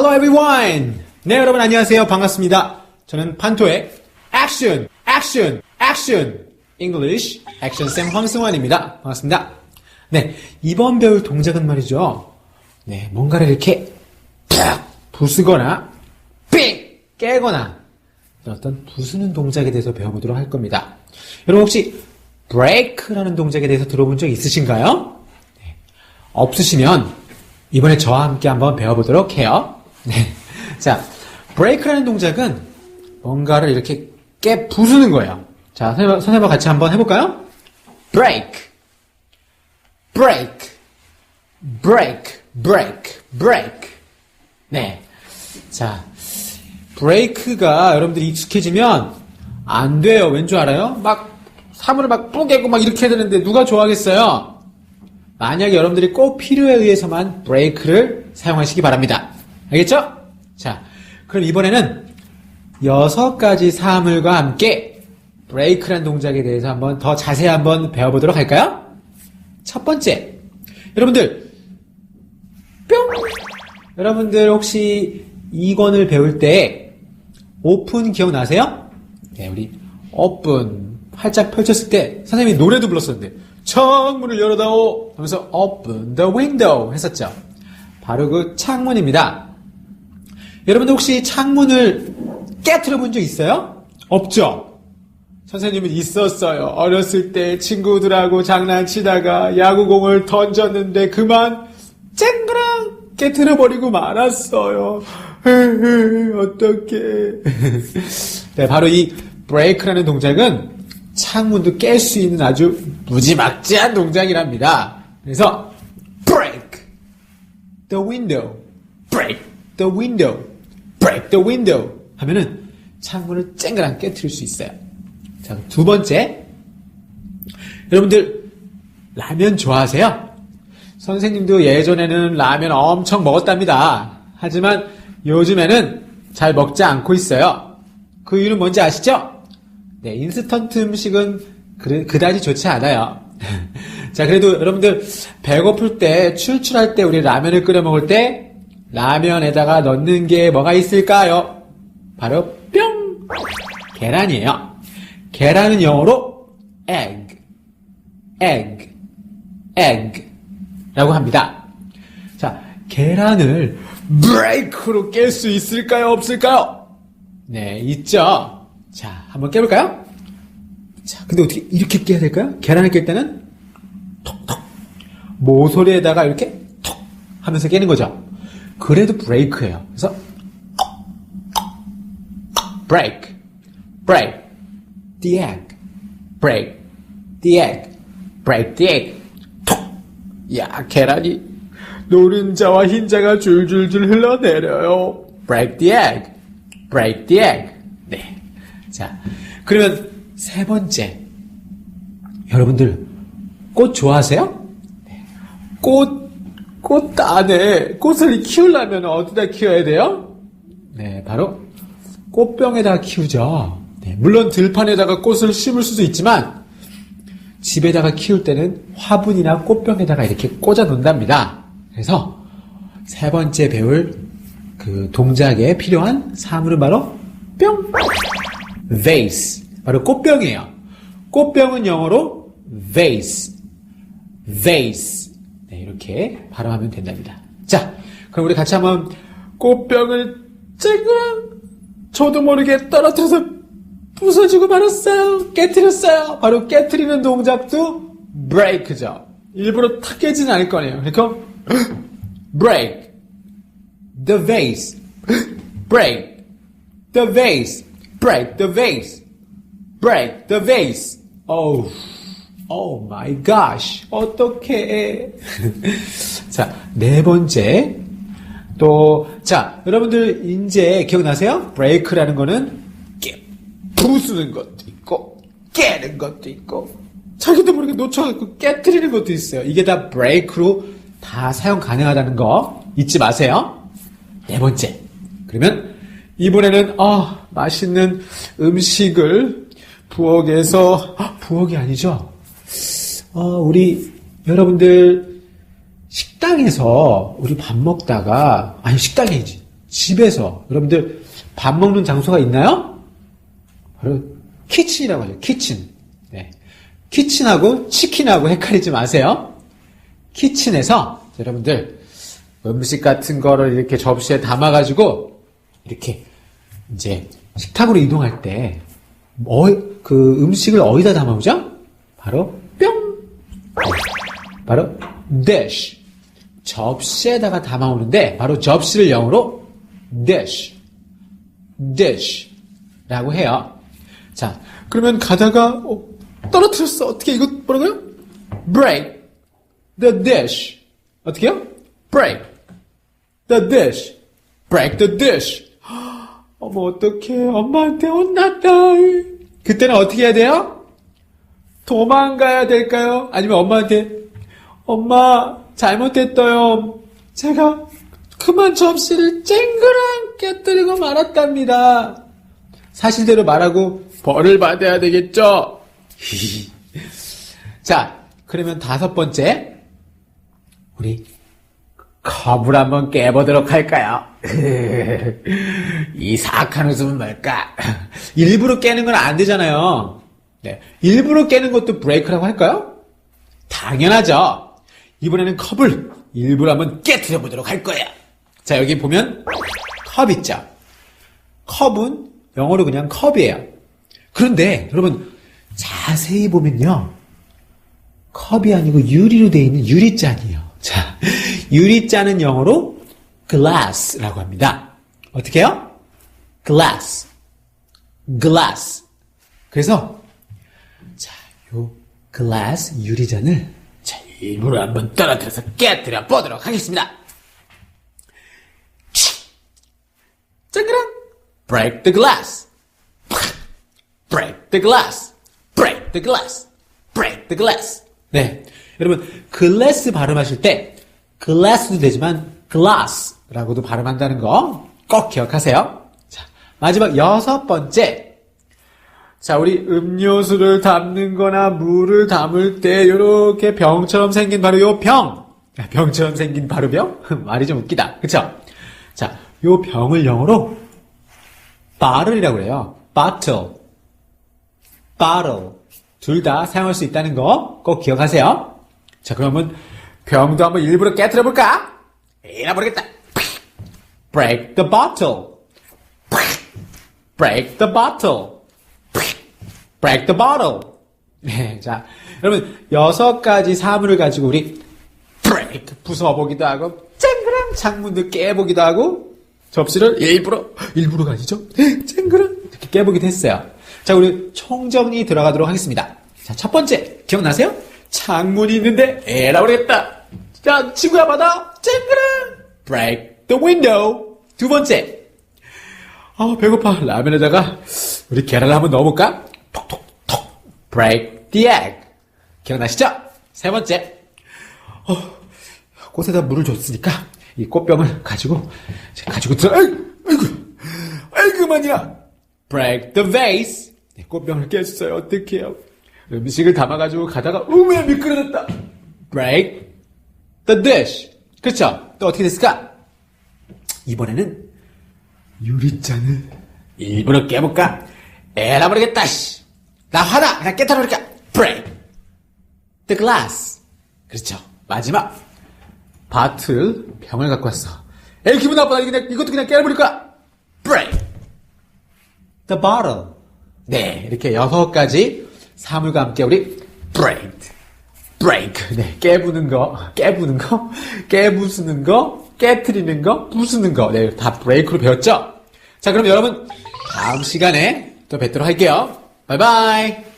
Hello everyone. 네, 여러분 안녕하세요. 반갑습니다. 저는 판토의 액션, 액션, 액션 English 액션 쌤 황승환입니다. 반갑습니다. 네, 이번 배울 동작은 말이죠. 네, 뭔가를 이렇게 팍 부수거나 삥 깨거나 어떤 부수는 동작에 대해서 배워보도록 할 겁니다. 여러분 혹시 break라는 동작에 대해서 들어본 적 있으신가요? 네, 없으시면 이번에 저와 함께 한번 배워보도록 해요. 네. 자, break라는 동작은 뭔가를 이렇게 깨 부수는 거예요. 자, 선생님, 선생님과 같이 한번 해볼까요? break, break, break, break, break. 네. 자, break가 여러분들이 익숙해지면 안 돼요. 왠 줄 알아요? 막 사물을 막 뿌개고 막 이렇게 해야 되는데 누가 좋아하겠어요? 만약에 여러분들이 꼭 필요에 의해서만 브레이크를 사용하시기 바랍니다. 알겠죠? 자, 그럼 이번에는 여섯 가지 사물과 함께 브레이크란 동작에 대해서 한번 더 자세히 한번 배워보도록 할까요? 첫 번째, 여러분들, 뿅! 여러분들 혹시 이권을 배울 때 오픈 기억나세요? 네, 우리 오픈 활짝 펼쳤을 때 선생님이 노래도 불렀었는데 창문을 열어다오 하면서 open the window 했었죠. 바로 그 창문입니다. 여러분들 혹시 창문을 깨트려 본 적 있어요? 없죠? 선생님은 있었어요. 어렸을 때 친구들하고 장난치다가 야구공을 던졌는데 그만 쨍그랑 깨트려 버리고 말았어요. 어떡해. 네, 바로 이 브레이크라는 동작은 창문도 깰 수 있는 아주 무지막지한 동작이랍니다. 그래서 break the window, break the window, break the window 하면은 창문을 쨍그랑 깨트릴 수 있어요. 자, 두 번째. 여러분들 라면 좋아하세요? 선생님도 예전에는 라면 엄청 먹었답니다. 하지만 요즘에는 잘 먹지 않고 있어요. 그 이유는 뭔지 아시죠? 네, 인스턴트 음식은 그, 그다지 좋지 않아요. 자, 그래도 여러분들 배고플 때, 출출할 때 우리 라면을 끓여 먹을 때 라면에다가 넣는 게 뭐가 있을까요? 바로 뿅! 계란이에요. 계란은 영어로 egg, egg, egg 라고 합니다. 자, 계란을 브레이크로 깰 수 있을까요? 없을까요? 네, 있죠. 자, 한번 깨볼까요? 자, 근데 어떻게 이렇게 깨야 될까요? 계란을 깰 때는 톡톡 모서리에다가 이렇게 톡 하면서 깨는 거죠. 그래도 브레이크예요. 그래서 break, break the egg, break the egg, break the egg. 톡! 야, 계란이 노른자와 흰자가 줄줄줄 흘러내려요. break the egg, break the egg. 네. 자, 그러면 세 번째. 여러분들, 꽃 좋아하세요? 네. 꽃, 꽃 안에 꽃을 키우려면 어디다 키워야 돼요? 네, 바로 꽃병에다 키우죠. 네, 물론 들판에다가 꽃을 심을 수도 있지만 집에다가 키울 때는 화분이나 꽃병에다가 이렇게 꽂아 놓는답니다. 그래서 세 번째 배울 그 동작에 필요한 사물은 바로 뿅! vase. 바로 꽃병이에요. 꽃병은 영어로 vase. vase. 네, 이렇게 발음하면 된답니다. 자, 그럼 우리 같이 한번 꽃병을 쨍그랑 저도 모르게 떨어뜨려서 부서지고 말았어요. 깨트렸어요. 바로 깨트리는 동작도 break죠. 일부러 탁 깨지는 않을 거네요. 그러니까 break the vase. break the vase. break the vase. break the vase. Oh, oh my gosh. 어떡해. 자, 네 번째. 또, 자, 여러분들 이제 기억나세요? break라는 거는 깨, 부수는 것도 있고, 깨는 것도 있고, 자기도 모르게 놓쳐갖고 깨트리는 것도 있어요. 이게 다 break로 다 사용 가능하다는 거 잊지 마세요. 네 번째. 그러면 이번에는 아 맛있는 음식을 부엌에서 아, 부엌이 아니죠. 어, 우리 여러분들 식당에서 우리 밥 먹다가 아니 식당이지 집에서 여러분들 밥 먹는 장소가 있나요? 바로 키친이라고 하죠. 키친. 네. 키친하고 치킨하고 헷갈리지 마세요. 키친에서 여러분들 음식 같은 거를 이렇게 접시에 담아가지고 이렇게 이제 식탁으로 이동할 때 어, 그 음식을 어디다 담아오죠? 바로 뿅! 바로 dish. 접시에다가 담아오는데 바로 접시를 영어로 dish. dish. 라고 해요. 자, 그러면 가다가 어, 떨어뜨렸어. 어떻게 이거 뭐라고요? break the dish. 어떻게요? break the dish. break the dish. 어머 어떡해 엄마한테 혼났다. 그때는 어떻게 해야 돼요? 도망가야 될까요? 아니면 엄마한테 엄마 잘못했어요. 제가 그만 접시를 쨍그랑 깨뜨리고 말았답니다. 사실대로 말하고 벌을 받아야 되겠죠? 자, 그러면 다섯 번째. 우리 컵을 한번 깨보도록 할까요? 이 사악한 웃음은 뭘까? 일부러 깨는 건 안 되잖아요. 네. 일부러 깨는 것도 브레이크라고 할까요? 당연하죠. 이번에는 컵을 일부러 한번 깨뜨려 보도록 할 거야. 자, 여기 보면 컵 있죠? 컵은 영어로 그냥 컵이에요. 그런데 여러분 자세히 보면요. 컵이 아니고 유리로 되어 있는 유리잔이에요. 자, 유리잔은 영어로 glass라고 합니다. 어떻게 해요? glass. glass. 그래서 자, 요 glass 유리잔을 자, 일부러 한번 떨어뜨려서 깨뜨려 보도록 하겠습니다. 짱그랑 break the glass. break the glass. break the glass. break the glass. 네. 여러분, 글래스 발음하실 때, 글라스도 되지만, glass라고도 발음한다는 거 꼭 기억하세요. 자, 마지막 여섯 번째. 자, 우리 음료수를 담는 거나 물을 담을 때, 요렇게 병처럼 생긴 바로 요 병. 아, 병처럼 생긴 바로 병? 말이 좀 웃기다. 그쵸? 자, 요 병을 영어로, bottle이라고 그래요. bottle. bottle. 둘 다 사용할 수 있다는 거 꼭 기억하세요. 자, 그러면 병도 한번 일부러 깨뜨려 볼까? 에라 모르겠다. Break the bottle. Break the bottle. Break the bottle. 네, 자, 여러분 여섯 가지 사물을 가지고 우리 break 부숴보기도 하고 쨍그랑 창문도 깨보기도 하고 접시를 일부러 일부러가 아니죠? 쨍그랑 이렇게 깨보기도 했어요. 자, 우리 총정리 들어가도록 하겠습니다. 자, 첫 번째 기억나세요? 창문이 있는데 에라 모르겠다. 자, 친구야 받아. 쨍그랑 break the window. 두 번째. 아, 배고파. 라면에다가 우리 계란을 한번 넣어볼까? 톡톡톡. break the egg. 기억나시죠? 세 번째. 어, 꽃에다 물을 줬으니까 이 꽃병을 가지고 가지고 들어. 아이고, 아이고, 아이고만이야. break the vase. 네, 꽃병을 깨주세요. 어떡해요? 음식을 담아가지고 가다가 우메 미끄러졌다. break the dish. 그렇죠? 또 어떻게 됐을까? 이번에는 유리잔을 일부러 깨볼까? 에라 모르겠다. 씨. 나 화나. 그냥 깨달아 버릴까? break the glass. 그렇죠. 마지막 바틀 병을 갖고 왔어. 에이 기분. 이거 그냥, 이것도 그냥 깨버릴 거야. break the bottle. 네, 이렇게 여섯 가지 사물과 함께 우리 break, break, 네, 깨부는 거, 깨부는 거, 깨부수는 거, 깨트리는 거, 부수는 거, 네, 다 break로 배웠죠? 자, 그럼 여러분 다음 시간에 또 뵙도록 할게요. 바이바이.